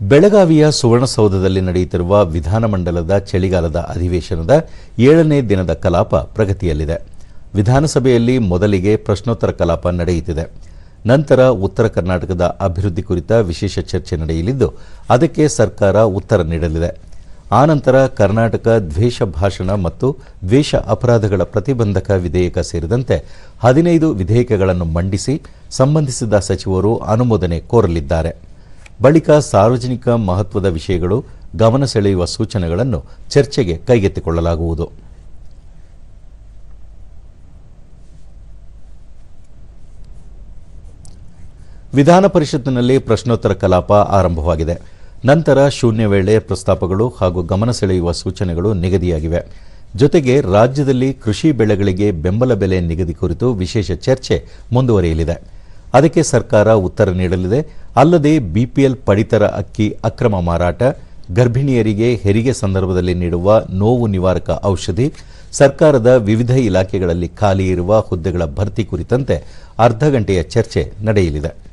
ಬೆಳಗಾವಿಯ ಸುವರ್ಣಸೌಧದಲ್ಲಿ ನಡೆಯುತ್ತಿರುವ ವಿಧಾನಮಂಡಲದ ಚಳಿಗಾಲದ ಅಧಿವೇಶನದ ಏಳನೇ ದಿನದ ಕಲಾಪ ಪ್ರಗತಿಯಲ್ಲಿದೆ. ವಿಧಾನಸಭೆಯಲ್ಲಿ ಮೊದಲಿಗೆ ಪ್ರಶ್ನೋತ್ತರ ಕಲಾಪ ನಡೆಯುತ್ತಿದೆ. ನಂತರ ಉತ್ತರ ಕರ್ನಾಟಕದ ಅಭಿವೃದ್ಧಿ ಕುರಿತ ವಿಶೇಷ ಚರ್ಚೆ ನಡೆಯಲಿದ್ದು, ಅದಕ್ಕೆ ಸರ್ಕಾರ ಉತ್ತರ ನೀಡಲಿದೆ. ಆನಂತರ ಕರ್ನಾಟಕ ದ್ವೇಷ ಭಾಷಣ ಮತ್ತು ದ್ವೇಷ ಅಪರಾಧಗಳ ಪ್ರತಿಬಂಧಕ ವಿಧೇಯಕ ಸೇರಿದಂತೆ ಹದಿನೈದು ವಿಧೇಯಕಗಳನ್ನು ಮಂಡಿಸಿ ಸಂಬಂಧಿಸಿದ ಸಚಿವರು ಅನುಮೋದನೆ ಕೋರಲಿದ್ದಾರೆ. ಬಳಿಕ ಸಾರ್ವಜನಿಕ ಮಹತ್ವದ ವಿಷಯಗಳು ಗಮನ ಸೆಳೆಯುವ ಸೂಚನೆಗಳನ್ನು ಚರ್ಚೆಗೆ ಕೈಗೆತ್ತಿಕೊಳ್ಳಲಾಗುವುದು. ವಿಧಾನ ಪರಿಷತ್ತಿನಲ್ಲಿ ಪ್ರಶ್ನೋತ್ತರ ಕಲಾಪ ಆರಂಭವಾಗಿದೆ. ನಂತರ ಶೂನ್ಯ ವೇಳೆ ಪ್ರಸ್ತಾಪಗಳು ಹಾಗೂ ಗಮನ ಸೆಳೆಯುವ ಸೂಚನೆಗಳು ನಿಗದಿಯಾಗಿವೆ. ಜೊತೆಗೆ ರಾಜ್ಯದಲ್ಲಿ ಕೃಷಿ ಬೆಳೆಗಳಿಗೆ ಬೆಂಬಲ ಬೆಲೆ ನಿಗದಿ ಕುರಿತು ವಿಶೇಷ ಚರ್ಚೆ ಮುಂದುವರಿಯಲಿದೆ. ಅದಕ್ಕೆ ಸರ್ಕಾರ ಉತ್ತರ ನೀಡಲಿದೆ. ಅಲ್ಲದೆ ಬಿಪಿಎಲ್ ಪಡಿತರ ಅಕ್ಕಿ ಅಕ್ರಮ ಮಾರಾಟ, ಗರ್ಭಿಣಿಯರಿಗೆ ಹೆರಿಗೆ ಸಂದರ್ಭದಲ್ಲಿ ನೀಡುವ ನೋವು ನಿವಾರಕ ಔಷಧಿ, ಸರ್ಕಾರದ ವಿವಿಧ ಇಲಾಖೆಗಳಲ್ಲಿ ಖಾಲಿ ಇರುವ ಹುದ್ದೆಗಳ ಭರ್ತಿ ಕುರಿತಂತೆ ಅರ್ಧ ಗಂಟೆಯ ಚರ್ಚೆ ನಡೆಯಲಿದೆ.